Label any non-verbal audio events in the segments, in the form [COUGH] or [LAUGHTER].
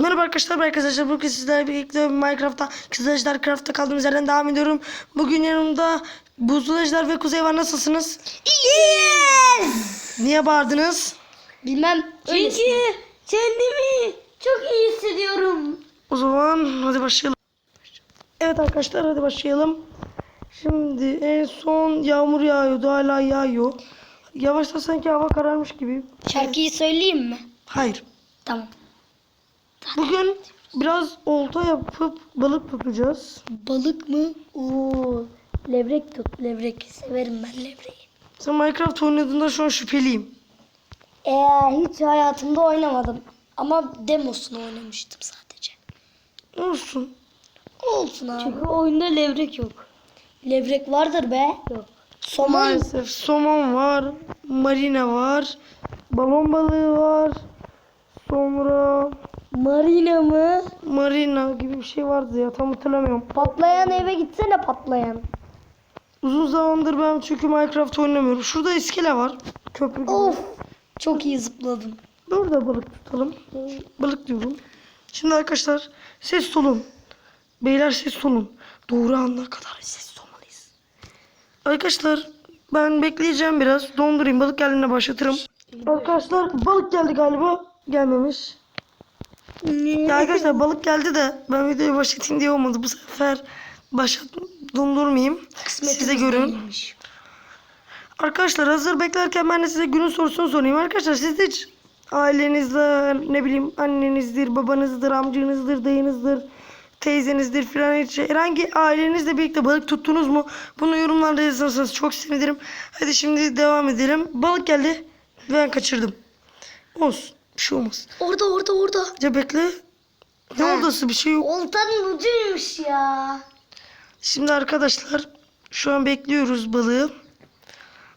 Merhaba arkadaşlar, arkadaşlar. Bugün sizlerle birlikte Minecraft'ta Kızılajlar Craft'ta kaldığımız yerden devam ediyorum. Bugün yanımda Buzulajlar ve Kuzey var. Nasılsınız? Yes! Niye bağırdınız? Bilmem. Çünkü kendimi çok iyi hissediyorum. O zaman hadi başlayalım. Evet arkadaşlar hadi başlayalım. Şimdi en son yağmur yağıyordu. Hala yağıyor. Yavaşta sanki hava kararmış gibi. Şarkıyı söyleyeyim mi? Hayır. Tamam. Bugün biraz olta yapıp balık tutacağız. Balık mı? Oo, levrek tut, levrek. Severim ben levreği. Sen Minecraft oynadığında şu an şüpheliyim. Ee, hiç hayatımda oynamadım. Ama demosunu oynamıştım sadece. Olsun. Olsun abi. Çünkü oyunda levrek yok. Levrek vardır be. Yok. Somon. Maalesef somon var, marina var, balon balığı var. Sonra Marina mı? marina gibi bir şey vardı ya tam hatırlamıyorum. Patlayan eve gitsene patlayan. Uzun zamandır ben çünkü Minecraft oynamıyorum. Şurada iskele var. Köprü gibi. Of. Çok iyi zıpladım. Burada balık tutalım. Balık diyorum. Şimdi arkadaşlar ses olun. Beyler ses olun. Doğru ana kadar ses olmalıyız. Arkadaşlar ben bekleyeceğim biraz. Dondurayım. Balık geldiğinde başlatırım. Arkadaşlar balık geldi galiba. Gelmemiş. Ya arkadaşlar balık geldi de ben videoyu başlatayım diye olmadı. Bu sefer başlat dondurmayayım. Size görün. değilmiş. Arkadaşlar hazır beklerken ben de size günün sorusunu sorayım. Arkadaşlar siz hiç ailenizle ne bileyim annenizdir, babanızdır, amcanızdır, dayınızdır, teyzenizdir filan hiç herhangi ailenizle birlikte balık tuttunuz mu? Bunu yorumlarda yazarsanız çok sevinirim. Hadi şimdi devam edelim. Balık geldi. Ben kaçırdım. Olsun. Bir şey olmaz. Orada orada orada. Ya bekle. Ne Ha. oradası bir şey yok. Oltanın ucuymuş ya. Şimdi arkadaşlar şu an bekliyoruz balığı.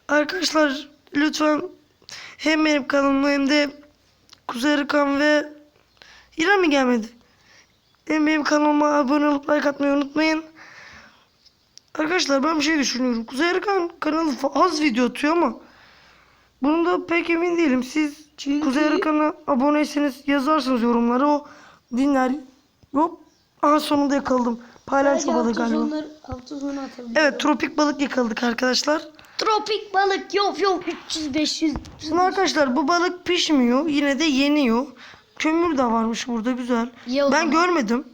Arkadaşlar lütfen hem benim kanalıma hem de Kuzey Erkan ve İrem mi gelmedi? Hem benim kanalıma abone olup like atmayı unutmayın. Arkadaşlar ben bir şey düşünüyorum. Kuzey Erkan kanalı az video atıyor ama bunu da pek emin değilim. Siz Çünkü- Kuzey Erkan'a aboneyseniz yazarsınız yorumlara o dinler. Yok. Aha sonunda yakaladım. Paylaş balığı galiba. hafta sonu atalım. Evet tropik balık yakaladık arkadaşlar. Tropik balık yok yok 300 500. Şimdi arkadaşlar bu balık pişmiyor. Yine de yeniyor. Kömür de varmış burada güzel. Ye ben zaman. görmedim.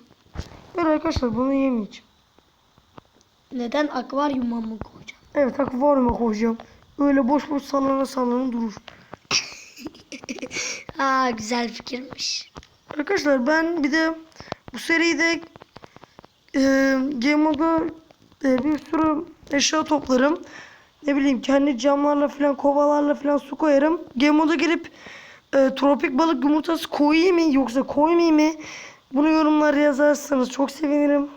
Evet arkadaşlar bunu yemeyeceğim. Neden akvaryuma mı koyacağım? Evet akvaryuma koyacağım. Öyle boş boş sallana sallana durur. [LAUGHS] Aa güzel fikirmiş. Arkadaşlar ben bir de bu seride e, Game Mode'a e, bir sürü eşya toplarım. Ne bileyim kendi camlarla falan kovalarla falan su koyarım. Game Mode'a girip e, tropik balık yumurtası koyayım mı yoksa koymayayım mı? Bunu yorumlara yazarsanız çok sevinirim.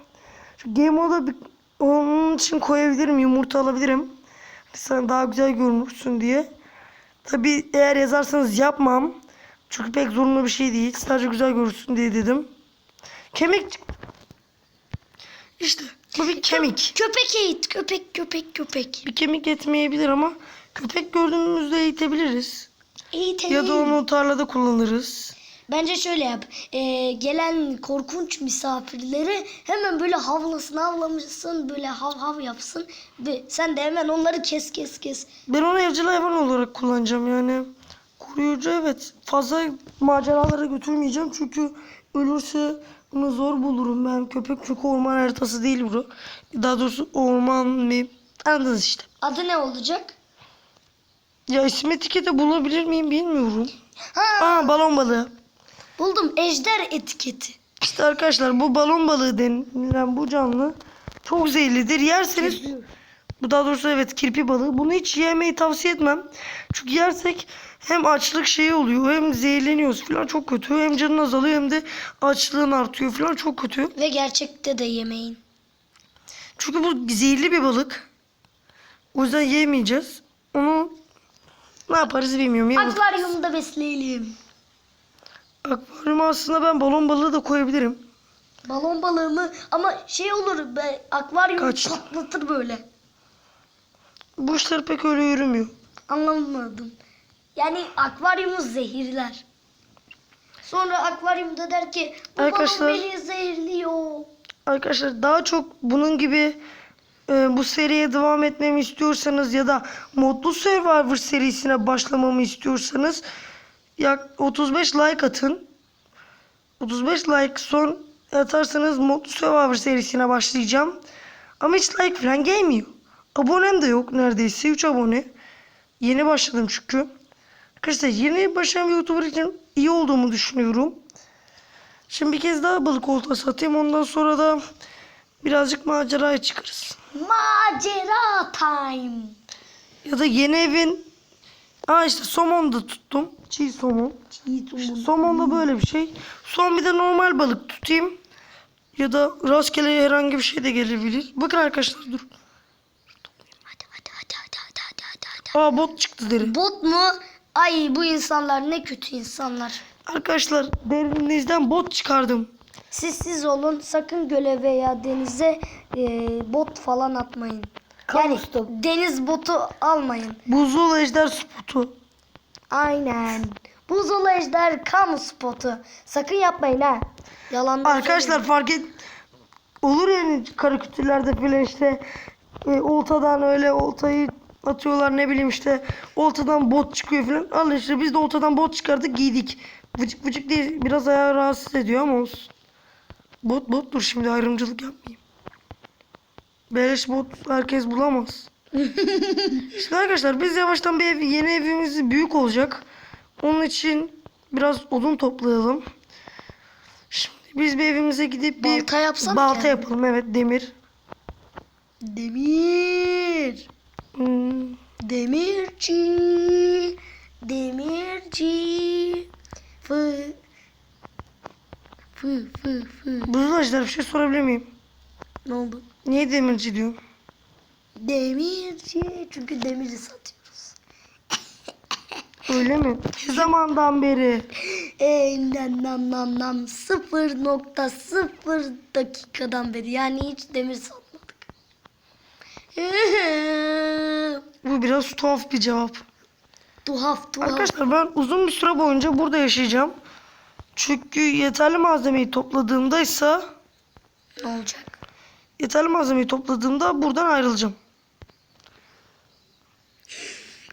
Şu Game Mode'a bir, onun için koyabilirim yumurta alabilirim. Sen daha güzel görünürsün diye. Tabi eğer yazarsanız yapmam. Çünkü pek zorunlu bir şey değil. Sadece güzel görürsün diye dedim. Kemik. İşte bu bir kemik. Köpek eğit köpek köpek köpek. Bir kemik etmeyebilir ama köpek gördüğümüzde eğitebiliriz. Eğitelim. Ya da onu tarlada kullanırız. Bence şöyle yap. Ee, gelen korkunç misafirleri hemen böyle havlasın havlamışsın böyle hav hav yapsın. Ve sen de hemen onları kes kes kes. Ben onu evcil hayvan olarak kullanacağım yani. Koruyucu evet. Fazla maceralara götürmeyeceğim çünkü ölürse bunu zor bulurum ben. Köpek çünkü orman haritası değil bu. Daha doğrusu orman mı? Anladınız işte. Adı ne olacak? Ya isim etiketi bulabilir miyim bilmiyorum. Ha Aa balon balığı. Buldum ejder etiketi. İşte arkadaşlar bu balon balığı denilen bu canlı çok zehirlidir. Yerseniz bu daha doğrusu evet kirpi balığı. Bunu hiç yemeyi tavsiye etmem. Çünkü yersek hem açlık şeyi oluyor hem zehirleniyoruz falan çok kötü. Hem canın azalıyor hem de açlığın artıyor falan çok kötü. Ve gerçekte de yemeyin. Çünkü bu zehirli bir balık. O yüzden yemeyeceğiz. Onu ne yaparız bilmiyorum. Akvaryumda besleyelim. Akvaryuma aslında ben balon balığı da koyabilirim. Balon balığı mı? Ama şey olur be akvaryum Kaç? patlatır böyle. Bu işler pek öyle yürümüyor. Anlamadım. Yani akvaryumu zehirler. Sonra akvaryumda der ki bu Arkadaşlar- beni zehirliyor. Arkadaşlar daha çok bunun gibi e, bu seriye devam etmemi istiyorsanız ya da Modlu Survivor serisine başlamamı istiyorsanız yak 35 like atın. 35 like son atarsanız Modlu Survivor serisine başlayacağım. Ama hiç like falan gelmiyor. Abonem de yok neredeyse 3 abone. Yeni başladım çünkü. Arkadaşlar yeni başlayan bir YouTuber için iyi olduğumu düşünüyorum. Şimdi bir kez daha balık oltası atayım. Ondan sonra da birazcık maceraya çıkarız. Macera time. Ya da yeni evin... Aa işte somon da tuttum. Çiğ somon. İşte somon da böyle bir şey. Son bir de normal balık tutayım. Ya da rastgele herhangi bir şey de gelebilir. Bakın arkadaşlar dur. Hadi hadi hadi hadi hadi hadi hadi. hadi. Aa bot çıktı deri. Bot mu? Ay bu insanlar ne kötü insanlar. Arkadaşlar derinizden bot çıkardım. Siz siz olun sakın göle veya denize e, bot falan atmayın. Yani deniz botu almayın. Buzul ejder spotu. Aynen. Buzul ejder kamu spotu. Sakın yapmayın ha. Yalan Arkadaşlar fark et olur yani karikatürlerde falan işte e, oltadan öyle oltayı atıyorlar ne bileyim işte oltadan bot çıkıyor falan. Al işte biz de oltadan bot çıkardık giydik. Vıcık vıcık diye biraz ayağı rahatsız ediyor ama olsun. Bot bot dur şimdi ayrımcılık yapmayayım. Beleş bot herkes bulamaz. [LAUGHS] Şimdi arkadaşlar biz yavaştan bir ev, yeni evimiz büyük olacak. Onun için biraz odun toplayalım. Şimdi biz bir evimize gidip bir Balta yapsam balta kendime. yapalım evet demir. Demir. Hmm, Demirci. Demirci. Fı. Fı fı fı. Buzlaşlar bir şey sorabilir miyim? Ne oldu? Niye demirci diyorum? Demirci. Çünkü demiri satıyoruz. [LAUGHS] Öyle mi? Ne zamandan beri? Ee, nam nam nam nam 0.0 dakikadan beri yani hiç demir satmadık. [LAUGHS] Bu biraz tuhaf bir cevap. tuhaf tuhaf. Arkadaşlar ben uzun bir süre boyunca burada yaşayacağım. Çünkü yeterli malzemeyi topladığımdaysa Ne olacak? yeterli malzemeyi topladığımda buradan ayrılacağım.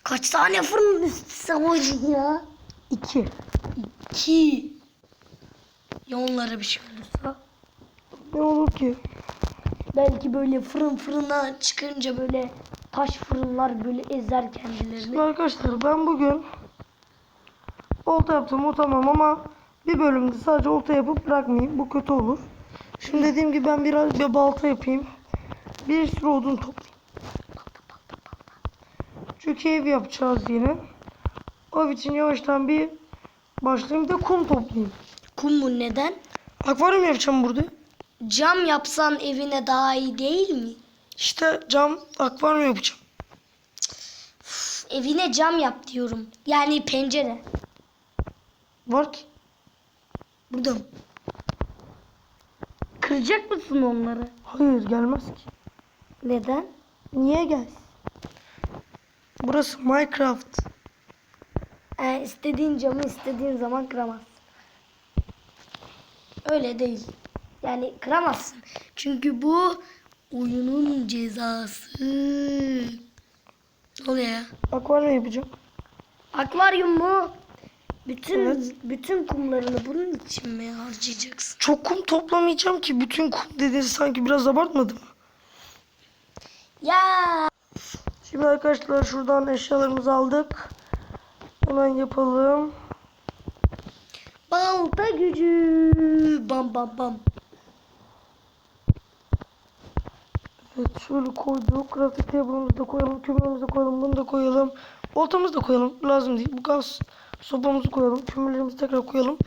Kaç tane fırın üstü koydun ya? İki. İki. Ya onlara bir şey olursa? Ne olur ki? Belki böyle fırın fırına çıkınca böyle taş fırınlar böyle ezer kendilerini. Şimdi arkadaşlar ben bugün olta yaptım o tamam ama bir bölümde sadece olta yapıp bırakmayayım. Bu kötü olur. Şimdi dediğim gibi ben biraz bir balta yapayım. Bir sürü odun toplayayım. Çünkü ev yapacağız yine. O için yavaştan bir başlayayım da kum toplayayım. Kum mu neden? Akvaryum yapacağım burada. Cam yapsan evine daha iyi değil mi? İşte cam akvaryum yapacağım. Üf, Evine cam yap diyorum. Yani pencere. Var ki. Burada mı? Kıracak mısın onları? Hayır gelmez ki. Neden? Niye gelsin? Burası Minecraft. Ee, istediğin camı istediğin zaman kıramazsın. Öyle değil. Yani kıramazsın. Çünkü bu oyunun cezası. Ne oluyor ya? Akvaryum yapacağım. Akvaryum mu? Bütün Evet. bütün kumlarını bunun için mi harcayacaksın? Çok kum toplamayacağım ki. Bütün kum dediğiniz sanki biraz abartmadım. mı? Ya Şimdi arkadaşlar şuradan eşyalarımızı aldık. Hemen yapalım. balta gücü. Bam bam bam. Evet şöyle koyduk. Crafting table'ımızı da koyalım. Kömürümüzü de koyalım. Bunu da koyalım. Oltamızı da koyalım. Lazım değil. Bu gaz sopamızı koyalım. Kömürlerimizi tekrar koyalım.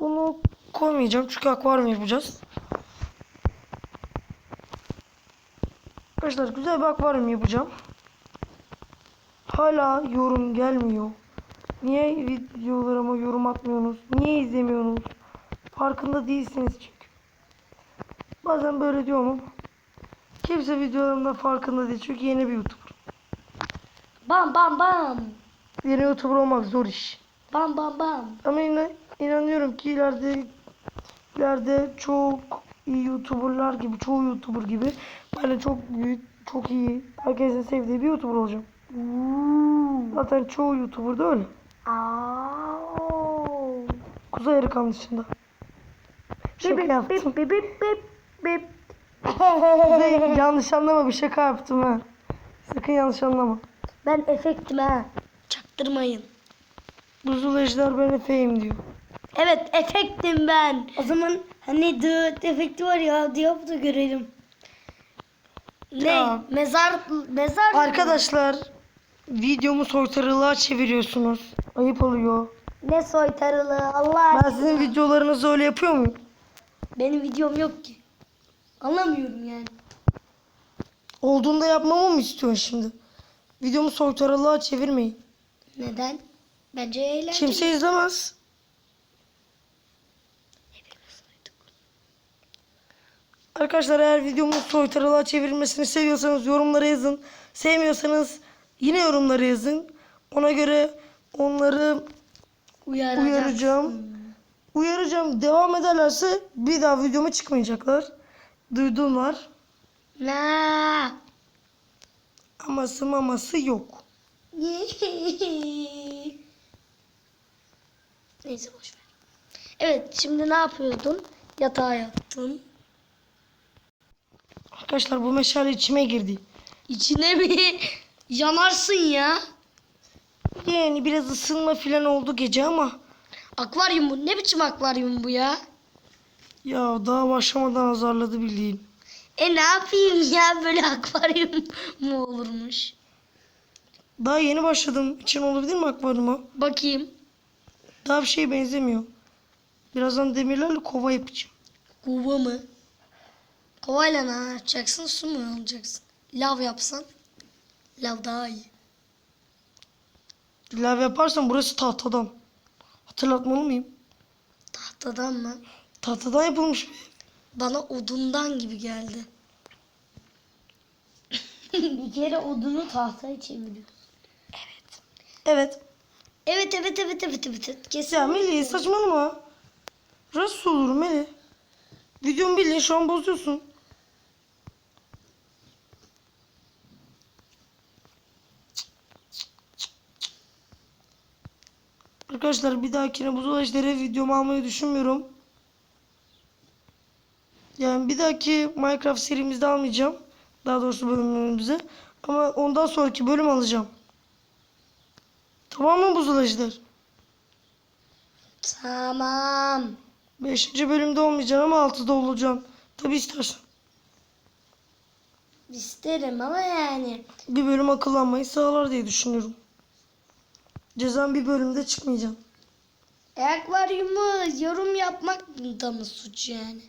Bunu koymayacağım. Çünkü akvaryum yapacağız. Arkadaşlar güzel bir akvaryum yapacağım. Hala yorum gelmiyor. Niye videolarıma yorum atmıyorsunuz? Niye izlemiyorsunuz? Farkında değilsiniz çünkü. Bazen böyle diyorum ama kimse videolarımda farkında değil. Çünkü yeni bir YouTuber. Bam bam bam. Yeni YouTuber olmak zor iş. Bam bam bam. Ama yine inanıyorum ki ileride ileride çok iyi YouTuber'lar gibi, çoğu YouTuber gibi ben de çok büyük, çok iyi, herkesin sevdiği bir YouTuber olacağım. Zaten çoğu YouTuber da öyle. Aa. Kuzey Erikan dışında. Şaka yaptım. Bip bip bip bip. Kuzey, yanlış anlama bir şaka yaptım ha. Sakın yanlış anlama. Ben efektim ha. Çaktırmayın. Buzul Ejder ben Efe'yim diyor. Evet efektim ben. O zaman hani dıt efekti var ya hadi yap da görelim. Ne? Ya. Mezar mezar. Arkadaşlar videomu soytarılığa çeviriyorsunuz. Ayıp oluyor. Ne soytarılı Allah Ben sizin videolarınızı öyle yapıyor muyum? Benim videom yok ki. Anlamıyorum yani. Olduğunda yapmamı mı istiyorsun şimdi? Videomu soytarılığa çevirmeyin. Neden? Bence eğlenceli. Kimse izlemez. Arkadaşlar eğer videomu soytarılığa çevirmesini seviyorsanız yorumlara yazın. Sevmiyorsanız yine yorumlara yazın. Ona göre onları Uyaracağım. uyaracağım. Uyaracağım. Devam ederlerse bir daha videoma çıkmayacaklar. Duydum var. Na. Aması maması yok. [LAUGHS] Neyse boş ver. Evet şimdi ne yapıyordun? Yatağa yattın. Arkadaşlar bu meşale içime girdi. İçine mi? Yanarsın ya. Yani biraz ısınma falan oldu gece ama Akvaryum bu. Ne biçim akvaryum bu ya? ya daha başlamadan azarladı bildiğin. E ne yapayım ya böyle akvaryum mu olurmuş? Daha yeni başladım. İçin olabilir mi akvaryuma? Bakayım. Daha bir şeye benzemiyor. Birazdan demirlerle kova yapacağım. Kova mı? Kovayla ne yapacaksın? Su mu alacaksın? Lav yapsan. Lav daha iyi. Lav yaparsam burası tahtadan. Hatırlatmalı mıyım? Tahtadan mı? Tahtadan yapılmış bir. Bana odundan gibi geldi. [LAUGHS] Bir kere odunu tahtaya çeviriyor. Evet. Evet evet evet evet evet. evet. Kesin. Ya Melih saçmalama. Nasıl olur Melih? Videomu bildiğin şu an bozuyorsun. Arkadaşlar bir dahakine buzul ejderi videomu almayı düşünmüyorum. Yani bir dahaki Minecraft serimizde almayacağım. Daha doğrusu bölümümüzde. Ama ondan sonraki bölüm alacağım. Tamam mı buzul ejder? Tamam. Beşinci bölümde olmayacaksın ama altıda olacaksın. Tabi istersen. İsterim ama yani. Bir bölüm akıllanmayı sağlar diye düşünüyorum. Cezan bir bölümde çıkmayacaksın. E, akvaryumu yorum yapmak da mı suç yani?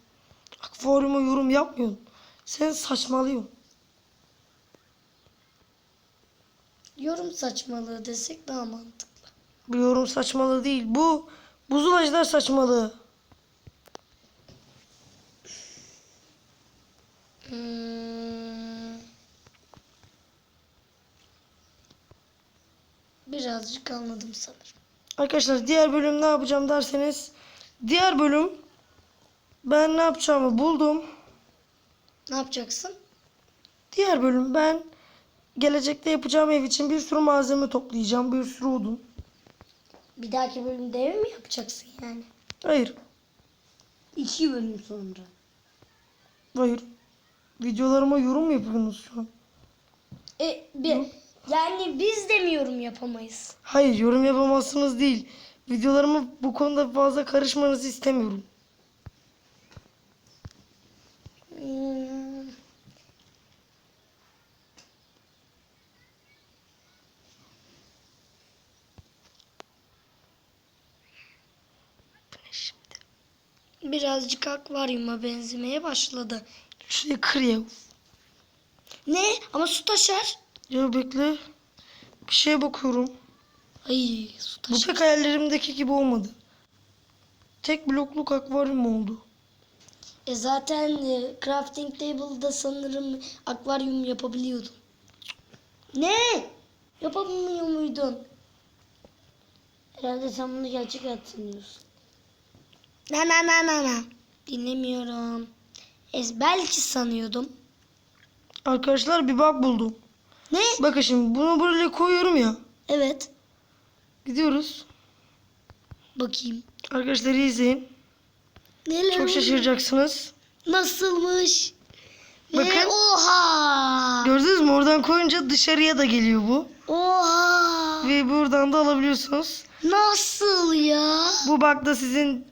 Akvaryuma yorum yapmıyorsun. Sen saçmalıyorsun. Yorum saçmalığı desek daha mantıklı. Bu yorum saçmalığı değil. Bu buzul ejder saçmalığı. Hmm. Birazcık anladım sanırım. Arkadaşlar diğer bölüm ne yapacağım derseniz. Diğer bölüm ben ne yapacağımı buldum. Ne yapacaksın? Diğer bölüm ben gelecekte yapacağım ev için bir sürü malzeme toplayacağım. Bir sürü odun. Bir dahaki bölümde ev mi yapacaksın yani? Hayır. İki bölüm sonra. Hayır. Videolarıma yorum mu yapıyorsunuz şu an? E, bir, yani biz de mi yorum yapamayız? Hayır yorum yapamazsınız değil. Videolarıma bu konuda fazla karışmanızı istemiyorum. Hmm. Birazcık akvaryuma benzemeye başladı. Şurayı kır ya. Ne? Ama su taşar. Ya bekle. Bir şeye bakıyorum. Ay su Bu taşar. pek hayallerimdeki gibi olmadı. Tek blokluk akvaryum oldu. E zaten e, crafting table'da sanırım akvaryum yapabiliyordun. Ne? Yapamıyor muydun? Herhalde sen bunu gerçek hayat sanıyorsun. Na na na na na. Dinlemiyorum. Es belki sanıyordum. Arkadaşlar bir bak buldum. Ne? Bakın şimdi bunu buraya koyuyorum ya. Evet. Gidiyoruz. Bakayım. Arkadaşlar izleyin. Neler Çok şaşıracaksınız. Nasılmış? Ve Bakın. oha. Gördünüz mü? Oradan koyunca dışarıya da geliyor bu. Oha. Ve buradan da alabiliyorsunuz. Nasıl ya? Bu bak da sizin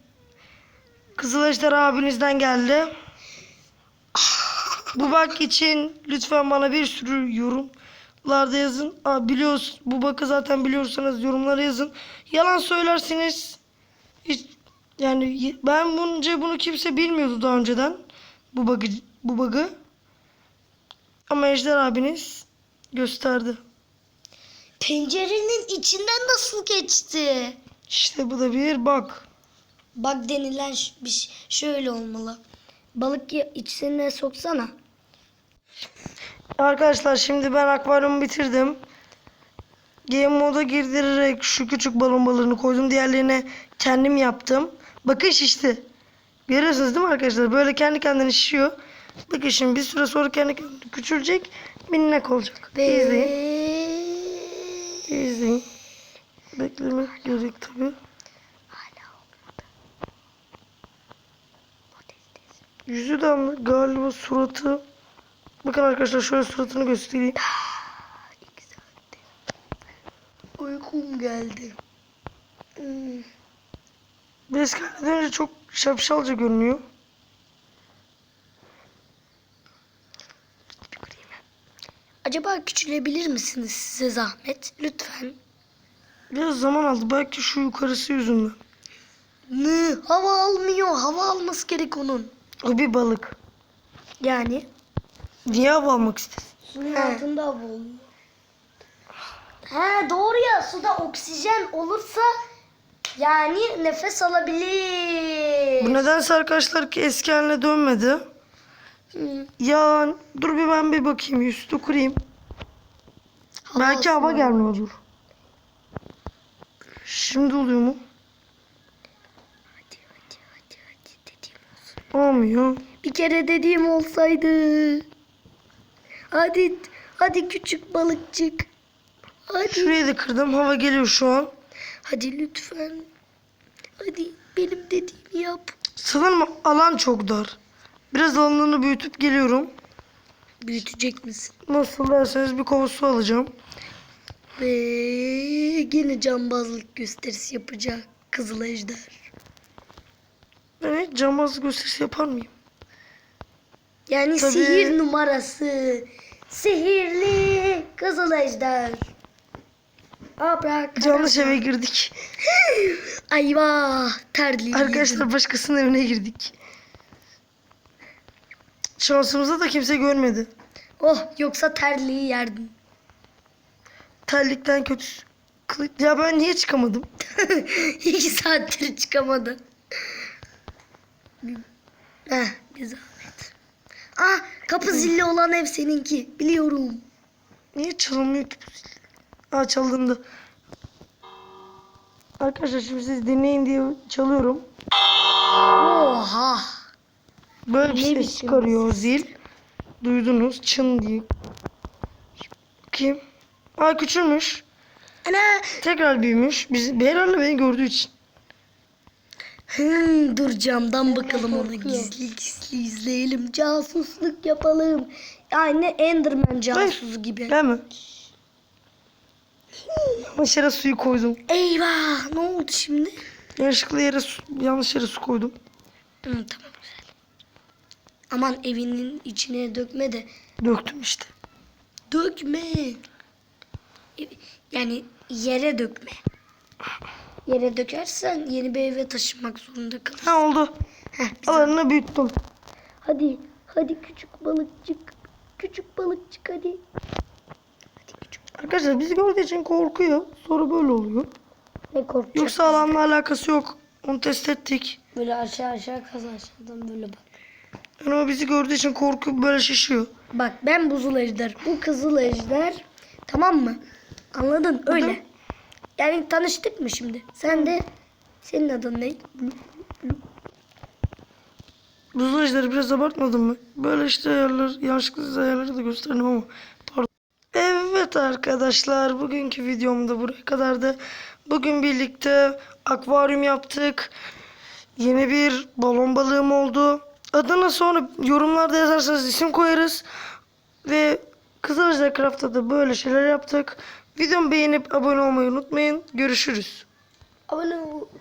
Kızılajlar abinizden geldi. Bu bak için lütfen bana bir sürü yorumlarda yazın. Aa, biliyoruz, bu bakı zaten biliyorsanız yorumlara yazın. Yalan söylersiniz. Hiç, yani ben bunca bunu kimse bilmiyordu daha önceden. Bu bug'ı, bu bug'ı. Ama Ejder abiniz gösterdi. Pencerenin içinden nasıl geçti? İşte bu da bir bak. Bak denilen bir şöyle olmalı. Balık içine soksana. Arkadaşlar şimdi ben akvaryumu bitirdim. Game moda girdirerek şu küçük balon balığını koydum. Diğerlerine kendim yaptım. Bakın şişti. Görüyorsunuz değil mi arkadaşlar? Böyle kendi kendine şişiyor. Bakın şimdi bir süre sonra kendi kendine küçülecek. Minnak olacak. Ve... İzleyin. İzleyin. Beklemek gerek tabi. Yüzü de ama galiba suratı. Bakın arkadaşlar şöyle suratını göstereyim. [GASPS] Uykum geldi. Hmm. Biraz dönünce çok şapşalca görünüyor. Acaba küçülebilir misiniz size zahmet? Lütfen. Biraz zaman aldı. Belki şu yukarısı yüzünden. Ne? Hava almıyor. Hava alması gerek onun. O bir balık. Yani? Niye hava almak istesin? Suyun altında hava oluyor. He doğru ya suda oksijen olursa yani nefes alabilir. Bu nedense arkadaşlar ki eski haline dönmedi. Hı. Ya dur bir ben bir bakayım. Üstü kurayım. Belki hava gelmiyordur. Şimdi oluyor mu? Hadi hadi hadi hadi dediğim olsun. Olmuyor. Bir kere dediğim olsaydı. Hadi hadi küçük balıkçık. Hadi. Şurayı da kırdım. Hava geliyor şu an. Hadi lütfen. Hadi benim dediğimi yap. Sanırım alan çok dar. Biraz alanını büyütüp geliyorum. Büyütecek misin? Nasıl derseniz bir kova su alacağım. Ve yine cambazlık gösterisi yapacak Kızıl Ejder. Ben hiç cambaz gösterisi yapar mıyım? Yani Tabii. sihir numarası. Sihirli Kızıl Ejder. Abrak. Yanlış eve girdik. [LAUGHS] Ayvah terliği Arkadaşlar başkasının evine girdik. Şansımıza da kimse görmedi. Oh yoksa terliği yerdin. Terlikten kötü. Ya ben niye çıkamadım? [LAUGHS] İki saattir çıkamadı. Heh. Ah kapı zilli olan ev seninki. Biliyorum. Niye çalınmıyor ki? bu zil? Aa çalındı. Arkadaşlar şimdi siz dinleyin diye çalıyorum. Oha. Böyle bir Ne ses çıkarıyor zil. Duydunuz çın diye. Kim? Aa küçülmüş. Ana. Tekrar büyümüş. Biz herhalde beni gördüğü için. Hmm, dur camdan bakalım onu gizli gizli izleyelim. Casusluk yapalım. Aynı Enderman casusu gibi. Değil mi? Yanlış suyu koydum. Eyvah ne oldu şimdi? Yanlışlıkla yere su, yanlış yere su koydum. Hı, tamam güzel. Aman evinin içine dökme de. Döktüm işte. Dökme. Yani yere dökme. Yere dökersen yeni bir eve taşınmak zorunda kalırsın. Ha oldu. Heh. Alanını büyüttüm. Hadi, hadi küçük balıkçık. Küçük balıkçık hadi. Hadi küçük. Arkadaşlar bizi gördüğü için korkuyor. Sonra böyle oluyor. Ne korkacak? Yoksa alanla alakası yok. Onu test ettik. Böyle aşağı aşağı kaz aşağıdan böyle bak. Yani o bizi gördüğü için korkup böyle şişiyor. Bak ben buzul ejder. Bu kızıl ejder. Tamam mı? Anladın? Öyle. Yani tanıştık mı şimdi? Sen de senin adın ne? Buzlu biraz abartmadım mı? Böyle işte ayarlar, yanlışlıkla ayarları da gösterdim ama pardon. Evet arkadaşlar bugünkü videom da buraya kadardı. Bugün birlikte akvaryum yaptık. Yeni bir balon balığım oldu. Adına sonra yorumlarda yazarsanız isim koyarız. Ve Kızılajlar Craft'ta da böyle şeyler yaptık. Videomu beğenip abone olmayı unutmayın. Görüşürüz. Abone ol-